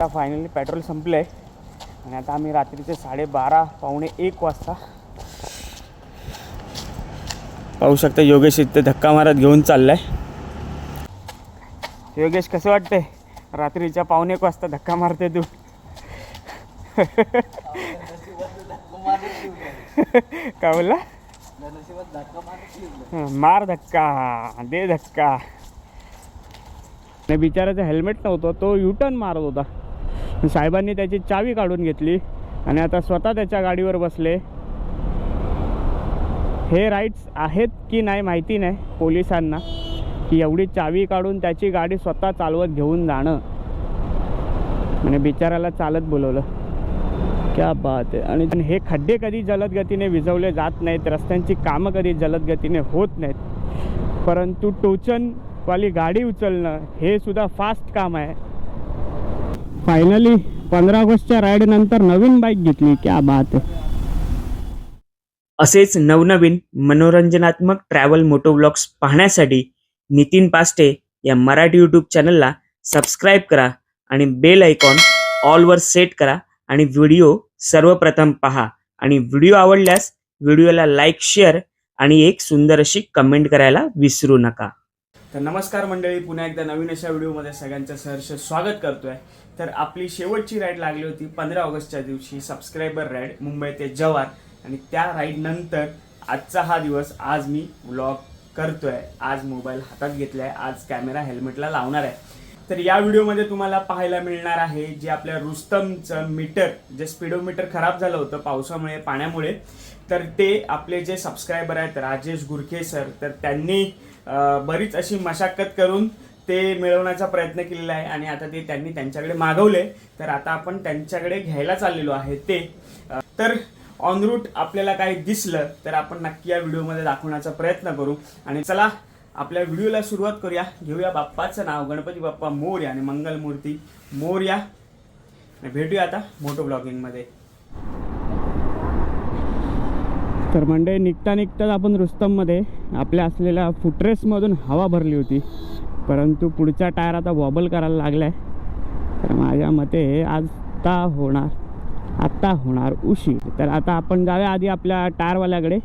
आता finally petrol संपलं आहे आणि आता आम्ही रात्रीचे साडेबारा पावणे एक वाजता पाहू शकता योगेश इथे धक्का मारत घेऊन चाललाय. योगेश कसं वाटतंय? रात्रीच्या पावणे एक वाजता धक्का मारते तू. काय बोलला? मार धक्का दे धक्का. नाही बिचाराचं हेल्मेट नव्हतं तो युटर्न मारत होता. साहेबांनी त्याची चावी काढून घेतली आणि आता स्वतः त्याच्या गाडीवर बसले. हे राईट्स आहेत की नाही माहिती नाही पोलिसांना. की एवढी चावी काढून त्याची गाडी स्वतः चालवत घेऊन जाणं. म्हणजे बिचाराला चालत बोलवलं. क्या बात आहे. आणि हे खड्डे कधी जलद गतीने विझवले जात नाहीत रस्त्यांची कामं कधी जलद गतीने होत नाहीत. परंतु टोचनवाली गाडी उचलणं हे सुद्धा फास्ट काम आहे. फायनली पंधरा ऑगस्टच्या राईडनंतर नवीन बाईक घेतली. क्या बात आहे असेच नवनवीन मनोरंजनात्मक ट्रॅव्हल मोटो व्लॉग्स पाहण्यासाठी नितीन पास्टे या मराठी यूट्यूब चॅनलला सबस्क्राईब करा आणि बेल आयकॉन ऑलवर सेट करा आणि व्हिडिओ सर्वप्रथम पहा. आणि व्हिडिओ आवडल्यास व्हिडिओला लाईक शेअर आणि एक सुंदर अशी कमेंट करायला विसरू नका. तर नमस्कार मंडळी पुन्हा एकदा नवीन अशा व्हिडिओमध्ये सगळ्यांचं सहर्ष स्वागत करतोय. तर आपली शेवटची राईड लागली होती पंधरा ऑगस्टच्या दिवशी. सबस्क्रायबर राईड मुंबई ते जवार आणि त्या राईड नंतर आजचा हा दिवस आज मी व्लॉग करतोय. आज मोबाईल हातात घेतलाय. आज कॅमेरा हेल्मेटला लावणार आहे. तर या व्हिडिओमध्ये तुम्हाला पाहायला मिळणार आहे जे आपल्या रुस्तमचं मीटर जे स्पीडोमीटर खराब झालं होतं पावसामुळे पाण्यामुळे. तर ते आपले जे सबस्क्रायबर आहेत राजेश गुरखे सर तर त्यांनी बरीच अशी मशागत करून ते मिळवण्याचा प्रयत्न केलेला आहे आणि आता ते त्यांनी त्यांच्याकडे मागवले. तर आता आपण त्यांच्याकडे घ्यायला चाललेलो आहे ते. तर ऑन रूट आपल्याला काही दिसलं तर आपण नक्की या व्हिडिओमध्ये दाखवण्याचा प्रयत्न करू. आणि चला आपल्या व्हिडिओला सुरुवात करूया. घेऊया बाप्पाचं नाव गणपती बाप्पा मोर्या आणि मंगलमूर्ती मोर्या. भेटूया आता मोटो ब्लॉगिंगमध्ये. तर मंडळी निघता निघताच आपण रुस्तममध्ये आपल्या असलेल्या फुटरेसमधून हवा भरली होती. परंतु पुढचा टायर आता वॉबल करायला लागला आहे तर माझ्या मते आत्ता होणार आत्ता होणार उशीर. तर आता आपण जाऊया आधी आपल्या टायरवाल्याकडे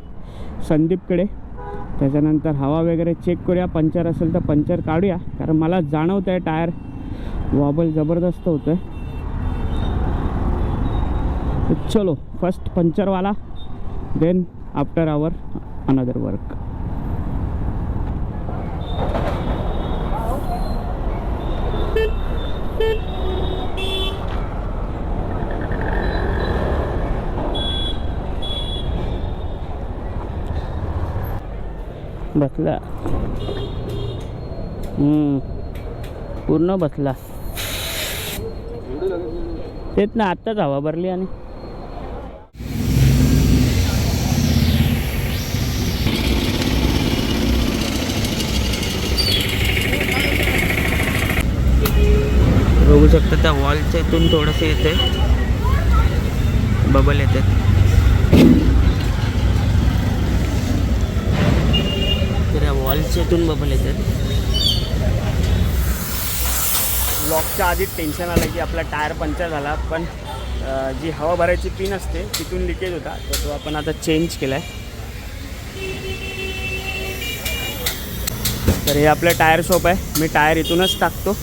संदीपकडे. त्याच्यानंतर हवा वगैरे चेक करूया. पंचर असेल तर पंचर काढूया. कारण मला जाणवतं आहे टायर वॉबल जबरदस्त होतं आहे चलो first पंचरवाला then after hour another work बसला. पूर्ण बसला. तेच ना आत्ताच हवा भरली आणि. बघू शकता त्या वॉलच्या इथून थोडंसं येते बबल येतात इथून बबल येतात लॉकच्या आधी टेन्शन आलं की आपला टायर पंक्चर झाला पण जी हवा भरायची पिन असते तिथून लिकेज होता तर तो आपण आता चेंज केला आहे तर हे आपलं टायर शॉप आहे. मी टायर इथूनच टाकतो.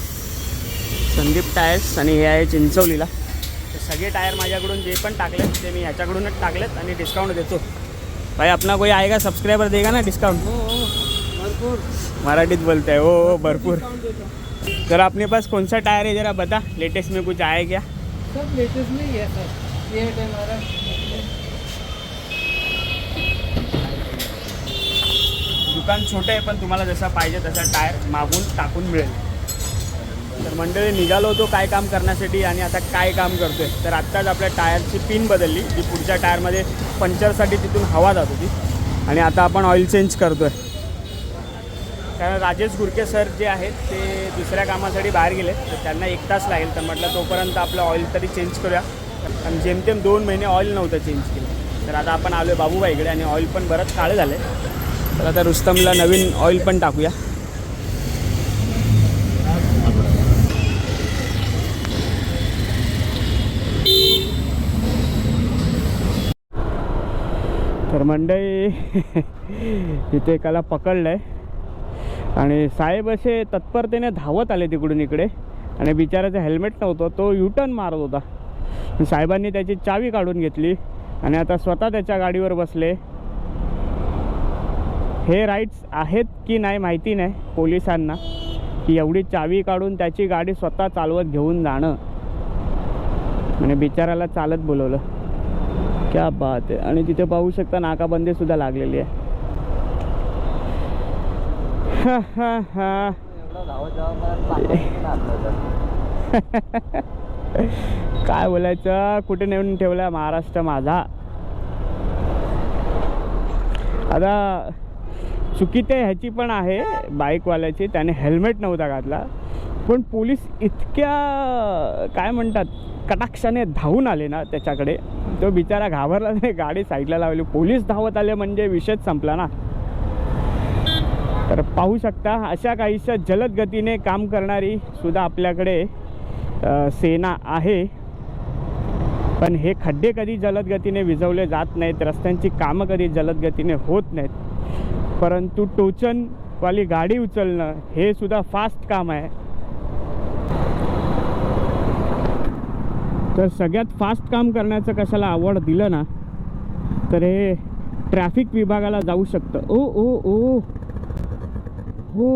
संदीप टायर्स आणि हे आहे चिंचवलीला तर सगळे टायर माझ्याकडून जे पण टाकलेत ते मी ह्याच्याकडूनच टाकलेत आणि डिस्काउंट देतो. भाई अपना कोई आएगा? सब्सक्राइबर देगा ना डिस्काउंट मराठीत बोलते हो हो भरपूर. सर अपने पास कौन सा टायर है? जरा बता. लेटेस्ट में कुछ आया क्या? सब लेटेस्ट में ही है सर. ये है हमारा. दुकान छोटं आहे पण तुम्हाला जसा पाहिजे तसा टायर मागून टाकून मिळेल. तर मंडळी निघालो होतो काय काम करण्यासाठी आणि आता काय काम करतोय. तर आत्ताच आपल्या टायरची पिन बदलली. जी पुढच्या टायरमध्ये पंचरसाठी तिथून हवा जात होती. आणि आता आपण ऑइल चेंज करतोय. कारण राजेश गुरके सर जे आहेत ते दुसऱ्या कामासाठी बाहेर गेले. तर त्यांना एक तास लागेल. तर म्हटलं तोपर्यंत आपलं ऑइल तरी चेंज करूया. कारण जेमतेम दोन महिने ऑइल नव्हतं चेंज केलं. तर आता आपण आलो आहे बाबूबाईकडे आणि ऑइल पण बरंच काळे झाले तर आता रुस्तमला नवीन ऑइल पण टाकूया. तर मंडई इथे एकाला पकडलं आहे आणि साहेब असे तत्परतेने धावत आले तिकडून इकडे. आणि बिचाराचं हेल्मेट नव्हतं तो युटर्न मारत होता. साहेबांनी त्याची चावी काढून घेतली आणि आता स्वतः त्याच्या गाडीवर बसले. हे राईट्स आहेत की नाही माहिती नाही पोलिसांना. की एवढी चावी काढून त्याची गाडी स्वतः चालवत घेऊन जाणं. म्हणजे बिचाराला चालत बोलवलं. क्या बात आहे. आणि तिथे पाहू शकता नाकाबंदीसुद्धा लागलेली आहे. काय बोलायचं? कुठे नेऊन ठेवला महाराष्ट्र माझा? आता चुकी ते ह्याची पण आहे बाईकवाल्याची. त्याने हेल्मेट नव्हता घातला. पण पोलीस इतक्या काय म्हणतात कटाक्षाने धावून आले ना त्याच्याकडे. तो बिचारा घाबरला नाही गाडी साईडला लावली. पोलीस धावत आले म्हणजे विषयच संपला ना. तर पाहू शकता अशा काहीशा जलद गतीने काम करणारी सुद्धा आपल्याकडे सेना आहे. पण हे खड्डे कधी जलद गतीने विझवले जात नाहीत रस्त्यांची कामं कधी जलद गतीने होत नाहीत. परंतु टोचनवाली गाडी उचलणं हे सुद्धा फास्ट काम आहे. तर सगळ्यात फास्ट काम करण्याचं कशाला आवड दिलं ना तर हे ट्रॅफिक विभागाला जाऊ शकतं. ओ ओ ओ. हो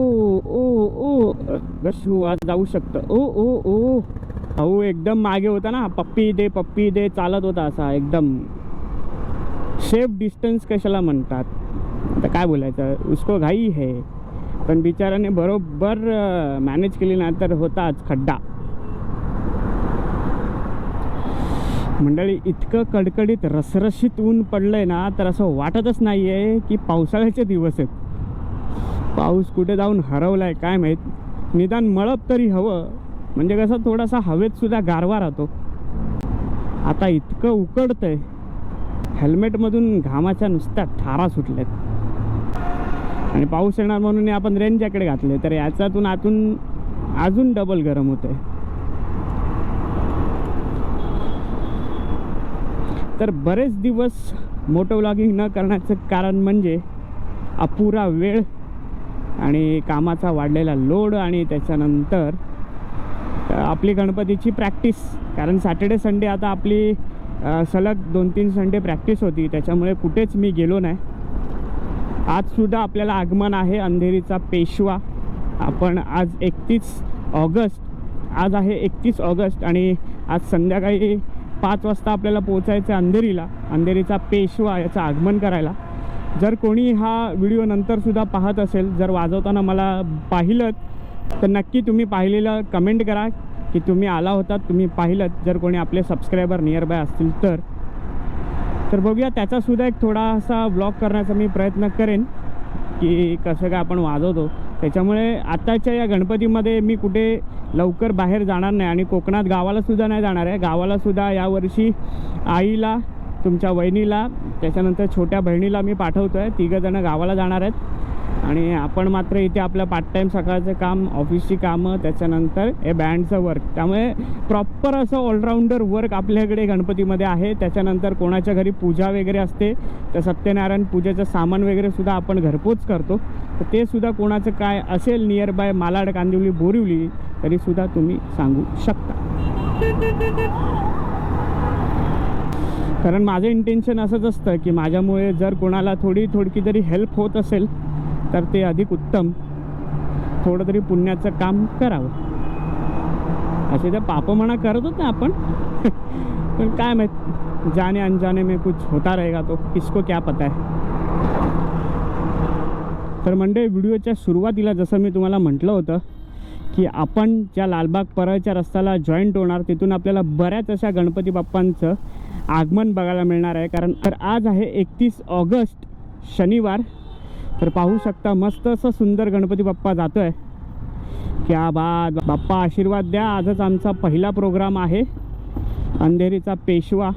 ओ ओ. गशू आज जाऊ शकतं. ओ ओ ओ. हो एकदम मागे होता ना. पप्पी दे पप्पी दे चालत होता असा एकदम. सेफ डिस्टन्स कशाला म्हणतात? आता काय बोलायचं? उसको घाई है. पण बिचाराने बरोबर मॅनेज केली ना तर होताच खड्डा. मंडळी इतकं कडकडीत रसरशीत ऊन पडलंय ना तर असं वाटतच नाही आहे की पावसाळ्याचे दिवस आहेत. पाऊस कुठे जाऊन हरवलाय काय माहीत? निदान मळप तरी हवं. म्हणजे कसं थोडासा हवेत सुद्धा गारवा राहतो. आता इतकं उकडतंय. हेल्मेटमधून घामाच्या नुसत्या ठारा सुटल्यात. आणि पाऊस येणार म्हणून आपण रेन जॅकेट घातले तर याच्यातून आतून अजून डबल गरम होतंय. तर बरेच दिवस मोटो व्लॉगिंग न करण्याचं कारण म्हणजे अपुरा वेळ आणि कामाचा वाढलेला लोड आणि त्याच्यानंतर आपली गणपतीची प्रॅक्टिस. कारण सॅटर्डे संडे आता आपली सलग दोन तीन संडे प्रॅक्टिस होती. त्याच्यामुळे कुठेच मी गेलो नाही. आजसुद्धा आपल्याला आगमन आहे अंधेरीचा पेशवा. आपण आज एकतीस ऑगस्ट आज आहे एकतीस ऑगस्ट आणि आज संध्याकाळी पाच वाजता आपल्याला पोचायचं आहे अंधेरीला. अंधेरीचा पेशवा याचं आगमन करायला. जर कोणी हा व्हिडिओ नंतरसुद्धा पाहत असेल जर वाजवताना मला पाहिलं तर नक्की तुम्ही पाहिलेलं कमेंट करा की तुम्ही आला होतात तुम्ही पाहिलं जर कोणी आपले सबस्क्रायबर नियर बाय असतील तर. तर बघूया त्याचासुद्धा एक थोडासा ब्लॉग करण्याचा मी प्रयत्न करेन की कसं काय आपण वाजवतो. त्याच्यामुळे आत्ताच्या या गणपतीमध्ये मी कुठे लवकर बाहेर जाणार नाही आणि कोकणात गावालासुद्धा नाही जाणार आहे. गावालासुद्धा यावर्षी आईला तुमच्या वहिनीला त्याच्यानंतर छोट्या बहिणीला मी पाठवतो आहे तिघंजणं गावाला जाणार आहेत. आणि आपण मात्र इथे आपलं पार्ट टाईम सकाळचं काम ऑफिसची कामं त्याच्यानंतर हे बँडचं वर्क त्यामुळे प्रॉपर असं ऑलराऊंडर वर्क आपल्याकडे गणपतीमध्ये आहे. त्याच्यानंतर कोणाच्या घरी पूजा वगैरे असते तर सत्यनारायण पूजेचं सामान वगैरे सुद्धा आपण घरपोच करतो. तर ते सुद्धा कोणाचं काय असेल नियर बाय मालाड कांदिवली बोरिवली तरीसुद्धा तुम्ही सांगू शकता. कारण माझं इंटेन्शन असंच असतं की माझ्यामुळे जर कोणाला थोडी थोडकी जरी हेल्प होत असेल तर ते अधिक उत्तम. थोडं तरी पुण्याचं काम करावं. असे तर पाप म्हणा होते ना आपण. पण काय माहीत जाने अनजाने में कुछ होता रहेगा तो किसको क्या पता है. तर म्हणजे व्हिडिओच्या सुरुवातीला जसं मी तुम्हाला म्हटलं होतं की आपण ज्या लालबाग परळच्या रस्त्याला जॉईंट होणार तिथून आपल्याला बऱ्याच अशा गणपती बाप्पांचं आगमन बघायला मिळणार आहे. कारण तर आज आहे एकतीस ऑगस्ट शनिवार. तर पाहू शकता मस्त असं सुंदर गणपती बाप्पा जातो आहे क्या बात. बाप्पा आशीर्वाद द्या. आजच आमचा पहिला प्रोग्राम आहे. अंधेरीचा पेशवा.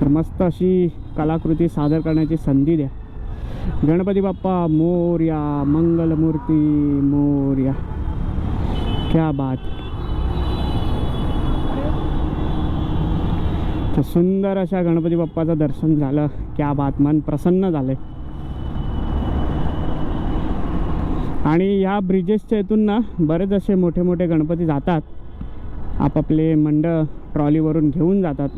तर मस्त अशी कलाकृती सादर करण्याची संधी द्या. गणपती बाप्पा मोर्या. मंगलमूर्ती मोर्या. क्या बात. तर सुंदर अशा गणपती बाप्पाचं दर्शन झालं. क्या बात मन प्रसन्न झालंय. आणि या ब्रिजेसच्या इथून ना बरेच असे मोठे मोठे गणपती जातात. आपापले मंडळ ट्रॉलीवरून घेऊन जातात.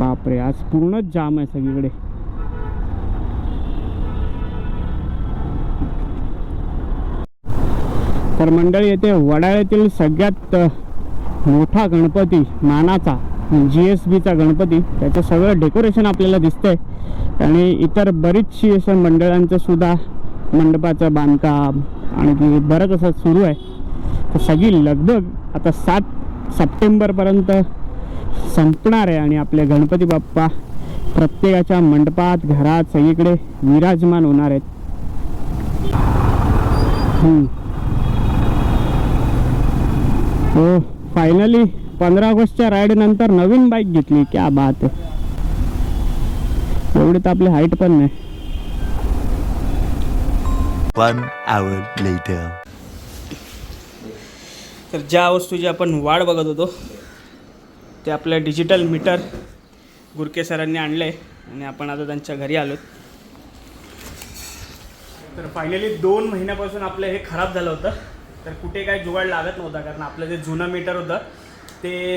बापरे आज पूर्णच जाम आहे सगळीकडे. तर मंडळी येथे वडाळ्यातील सगळ्यात मोठा गणपती मानाचा जी एस बीचा गणपती त्याचं सगळं डेकोरेशन आपल्याला दिसतंय. आणि इतर बरीचशी अशा मंडळांचं सुद्धा मंडपाचं बांधकाम आणि ते बरंच असं सुरू आहे. तर सगळी लगबग आता सात सप्टेंबरपर्यंत संपणार आहे आणि आपले गणपती बाप्पा प्रत्येकाच्या मंडपात घरात सगळीकडे विराजमान होणार आहेत. हो. फायनली पंधरा ऑगस्टच्या राईड नंतर नवीन बाईक घेतली. क्या बात आहे एवढी तर आपली हाईट पण नाही. One hour later. तर ज्या वस्तूची आपण वाढ बघत होतो ते आपलं डिजिटल मीटर गुरके सरांनी आणलं आहे आणि आपण आता त्यांच्या घरी आलो तर फायनली दोन महिन्यापासून आपलं हे खराब झालं होतं. तर कुठे काय जुगाड लागत नव्हता कारण आपलं जे जुनं मीटर होतं ते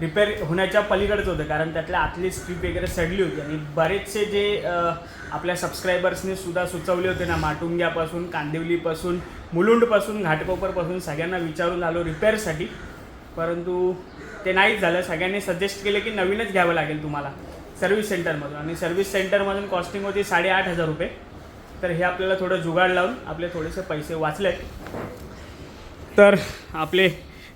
रिपेअर होण्याच्या पलीकडचं होतं कारण त्यातल्या आतली स्ट्रीप वगैरे सडली होती. आणि बरेचसे जे आपल्या सबस्क्रायबर्सने सुद्धा सुचवले होते ना माटुंग्यापासून कांदिवलीपासून मुलुंडपासून घाटकोपरपासून सगळ्यांना विचारून आलो रिपेअरसाठी परंतु ते नाहीच झालं. सगळ्यांनी सजेस्ट केलं की नवीनच घ्यावं लागेल तुम्हाला सर्व्हिस सेंटरमधून आणि सर्व्हिस सेंटरमधून कॉस्टिंग होती साडेआठ हजार रुपये. तर हे आपल्याला थोडं जुगाड लावून आपले थोडेसे पैसे वाचले तर आपले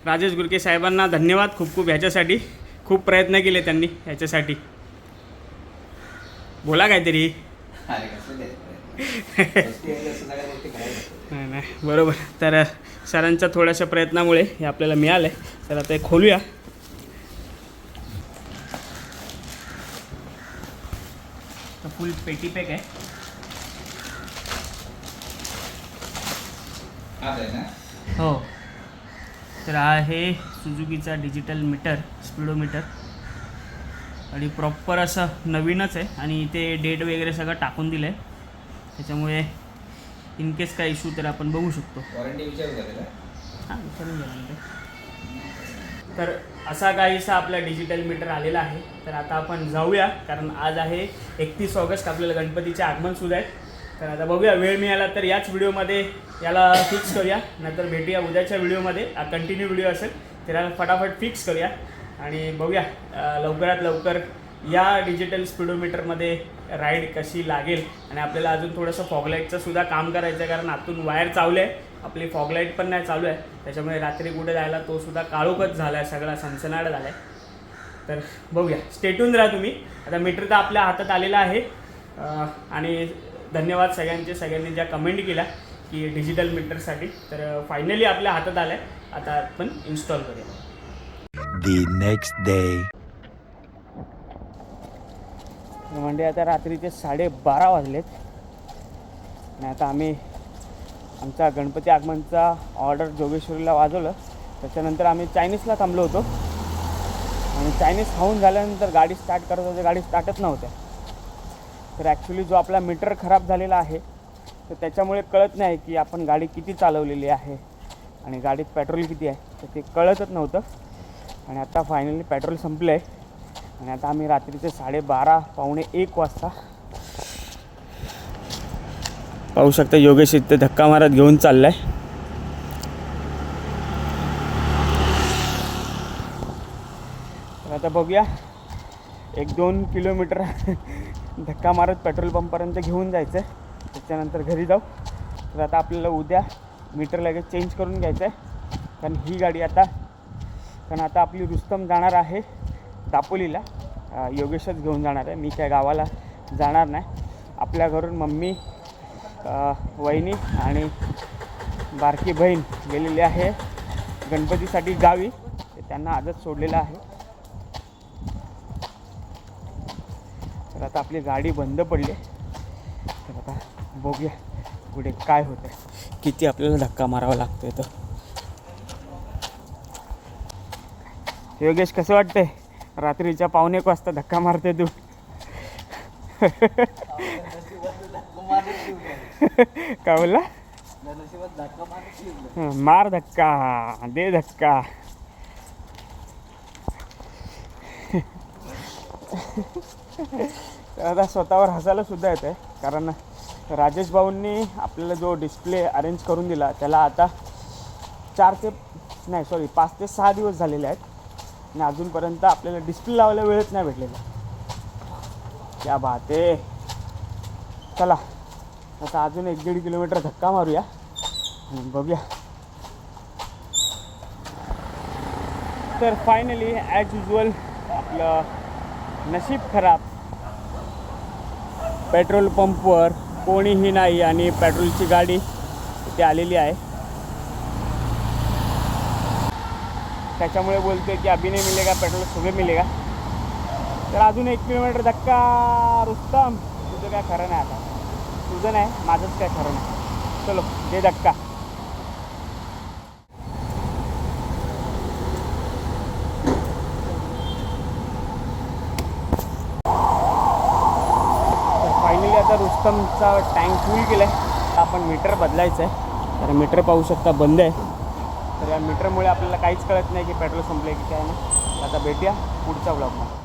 राजेश गुरके साहेबांना धन्यवाद खूप खूप ह्याच्यासाठी. खूप प्रयत्न केले त्यांनी ह्याच्यासाठी. बोला काहीतरी. नाही नाही बरोबर. तर सरांच्या थोड्याशा प्रयत्नामुळे हे आपल्याला मिळालं आहे तर आता हे खोलूया. फुल पेटी पॅक आहे. हा. तर हा आहे सुझुकीचा डिजिटल मीटर स्पीडोमीटर आणि प्रॉपर असं नवीनच आहे. आणि इथे डेट वगैरे सगळं टाकून दिलं आहे त्याच्यामुळे इन केस काय इश्यू तर आपण बघू शकतो. वॉरंटी विचारू का त्याला. हां विचारून घ्या. तर असा काहीसा आपला डिजिटल मीटर आलेला आहे. तर आता आपण जाऊया. कारण आज आहे एकतीस ऑगस्ट. आपल्याला गणपतीचे आगमन सुद्धा आहे. तर आता बघूया. वेळ मिळाला तर याच व्हिडिओमध्ये याला फिक्स करूया. नंतर भेटूया उद्याच्या व्हिडिओमध्ये. कंटिन्यू व्हिडिओ असेल तर याला फटाफट फिक्स करूया. आणि बघूया लवकरात लवकर या डिजिटल स्पीडोमीटरमध्ये राईड कशी लागेल. आणि आपल्याला अजून थोडंसं फॉगलाईटचं सुद्धा काम करायचं आहे कारण आतून वायर चावले आहे आपली फॉगलाईट पण नाही चालू आहे. त्याच्यामुळे रात्री कुठे जायला तो सुद्धा काळोखच झाला आहे सगळा सनसनाट झाला आहे तर बघूया. स्टेटून राहा तुम्ही. आता मीटर तर आपल्या हातात आलेला आहे. आणि धन्यवाद सगळ्यांचे सगळ्यांनी ज्या कमेंट केल्या. की डिजिटल मीटरसाठी तर फायनली आपल्या हातात आलं आहे आता आपण इन्स्टॉल करूया. The next day. म्हणजे आता रात्रीचे साडेबारा वाजलेत. आणि आता आम्ही आमचा गणपती आगमनचा ऑर्डर जोगेश्वरीला वाजवलं. त्याच्यानंतर आम्ही चायनीजला थांबलो होतो. आणि चायनीज खाऊन झाल्यानंतर गाडी स्टार्ट करत होते. गाडी स्टार्टच नव्हत्या. तर ॲक्च्युली जो आपला मीटर खराब झालेला आहे तर त्याच्यामुळे कळत नाही की आपण गाडी किती चालवलेली आहे आणि गाडीत पेट्रोल किती आहे. तर ते कळतच नव्हतं. आणि आता फायनली पेट्रोल संपलं आहे आणि आता आम्ही रात्रीचे साडेबारा पावणे एक वाजता पाहू शकता योगेश इथे धक्का मारत घेऊन चाललाय. तर आता बघूया. एक दोन किलोमीटर धक्का मारत पेट्रोल पंपपर्यंत घेऊन जायचं आहे त्याच्यानंतर घरी जाऊ. तर आता आपल्याला उद्या मीटर लगेच चेंज करून घ्यायचं आहे कारण ही गाडी आता कारण आता आपली रुस्तम जाणार आहे दापोलीला. योगेशच घेऊन जाणार आहे. मी काय गावाला जाणार नाही. आपल्या घरून मम्मी वहिनी आणि बारकी बहीण गेलेली आहे गणपतीसाठी गावी. त्यांना आजच सोडलेलं आहे. तर आता आपली गाडी बंद पडली. तर आता बघूया पुढे काय होतं आहे किती आपल्याला धक्का मारावा लागतो तर योगेश कसं वाटतंय? रात्रीच्या पावणे एक वाजता धक्का मारते तू. का बोलला? मार धक्का दे धक्का. आता स्वतःवर हसायला सुद्धा येत आहे कारण राजेश भाऊंनी आपल्याला जो डिस्प्ले अरेंज करून दिला त्याला आता चार ते नाही सॉरी पाच ते सहा दिवस झालेले आहेत. आणि अजूनपर्यंत आपल्याला डिस्प्ले लावायला वेळच नाही भेटलेला. त्या बाते चला आता अजून एक दीड किलोमीटर धक्का मारूया आणि बघूया. तर फायनली ॲज युजल आपलं नशीब खराब. पेट्रोल पंपवर कोणीही नाही आणि पेट्रोलची गाडी इथे आलेली आहे. त्याच्यामुळे बोलते की अभी नाही मिलेगा पेट्रोल सुबह मिलेगा. तर अजून एक किलोमीटर धक्का रुस्तम. तुझं काय खरं नाही आता. तुझं नाही माझंच काय खरं नाही. चलो जे धक्का तर सिस्टमचा टँक फुल केला आहे आपण मीटर बदलायचं आहे तर मीटर पाहू शकता बंद आहे. तर या मीटरमुळे आपल्याला काहीच कळत नाही की पेट्रोल संपलं की काय नाही. आता भेटूया पुढच्या ब्लॉगमध्ये